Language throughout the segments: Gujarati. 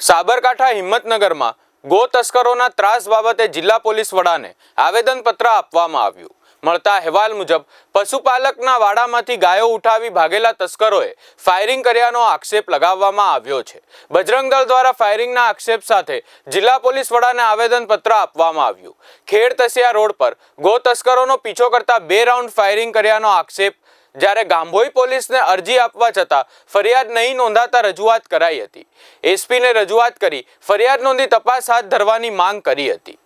સાબરકાંઠા હિંમતનગરમાં ગો તસ્કરોના ત્રાસ બાબતે જિલ્લા પોલીસ વડાને આવેદનપત્ર આપવામાં આવ્યું. મળતા અહેવાલ મુજબ, પશુપાલકના વાડામાંથી ગાયો ઉઠાવી ભાગેલા તસ્કરોએ ફાયરિંગ કર્યાનો આક્ષેપ લગાવવામાં આવ્યો છે. બજરંગ દળ દ્વારા ફાયરિંગના આક્ષેપ સાથે જિલ્લા પોલીસ વડાને આવેદનપત્ર આપવામાં આવ્યું. ખેડ તસિયા રોડ પર ગો તસ્કરોનો પીછો કરતા બે રાઉન્ડ ફાયરિંગ કર્યાનો આક્ષેપ જ્યારે ગાંભોઈ પોલીસને અરજી આપવા છતાં ફરિયાદ નહીં નોંધાતા રજૂઆત કરાઈ હતી. એસપીને રજૂઆત કરી ફરિયાદ નોંધી તપાસ હાથ ધરવાની માંગ કરી હતી.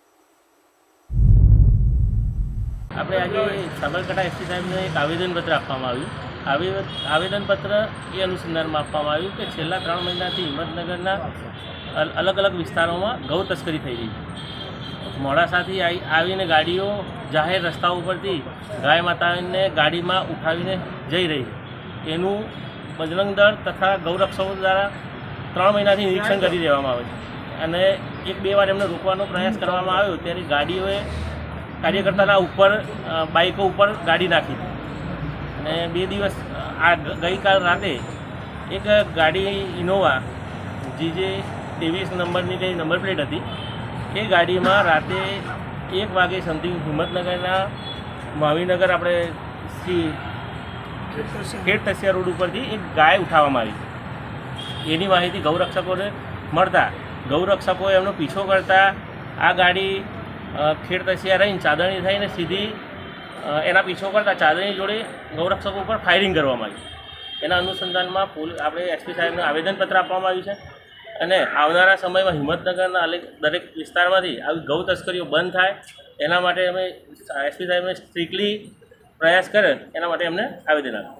આપણે આજે સાબરકાંઠા એસપી સાહેબને એક આવેદનપત્ર આપવામાં આવ્યું. આવેદનપત્ર એ અનુસંધાનમાં આપવામાં આવ્યું કે છેલ્લા ત્રણ મહિનાથી હિંમતનગરના અલગ અલગ વિસ્તારોમાં ગૌ તસ્કરી થઈ રહી છે. મોડાસાથી આવી આવીને ગાડીઓ જાહેર રસ્તા ઉપરથી ગાય માતાને ગાડીમાં ઉઠાવીને જઈ રહી. એનું બજરંગ દળ તથા ગૌરક્ષકો દ્વારા ત્રણ મહિનાથી નિરીક્ષણ કરી દેવામાં આવે છે. અને એક બે વાર એમને રોકવાનો પ્રયાસ કરવામાં આવ્યો ત્યારે ગાડીઓએ કાર્યકર્તાના ઉપર બાઇકો ઉપર ગાડી નાખી. અને બે દિવસ આ ગઈકાલ રાતે એક ગાડી ઇનોવા, જીજે ત્રેવીસ નંબરની જે નંબર પ્લેટ હતી, એ ગાડીમાં રાતે એક વાગે સમથિંગ હિંમતનગરના મહાવીનગર આપણે શ્રી ખેડ તસિયા રોડ ઉપરથી એક ગાય ઉઠાવવામાં આવી. એની માહિતી ગૌરક્ષકોને મળતા ગૌરક્ષકોએ એમનો પીછો કરતા આ ગાડી ખેડ તસિયા રહીને ચાદરણી થઈને સીધી એના પીછો કરતા ચાદણી જોડે ગૌરક્ષકો ઉપર ફાયરિંગ કરવામાં આવ્યું એના અનુસંધાનમાં પોલીસ આપણે એસપી સાહેબને આવેદનપત્ર આપવામાં આવ્યું છે. અને આવનારા સમયમાં હિંમતનગરના દરેક વિસ્તારમાંથી આવી ગૌ તસ્કરીઓ બંધ થાય, એના માટે અમે એસપી સાહેબને સ્ટ્રિક્ટલી પ્રયાસ કરે, એના માટે અમને આવેદન આપ્યું.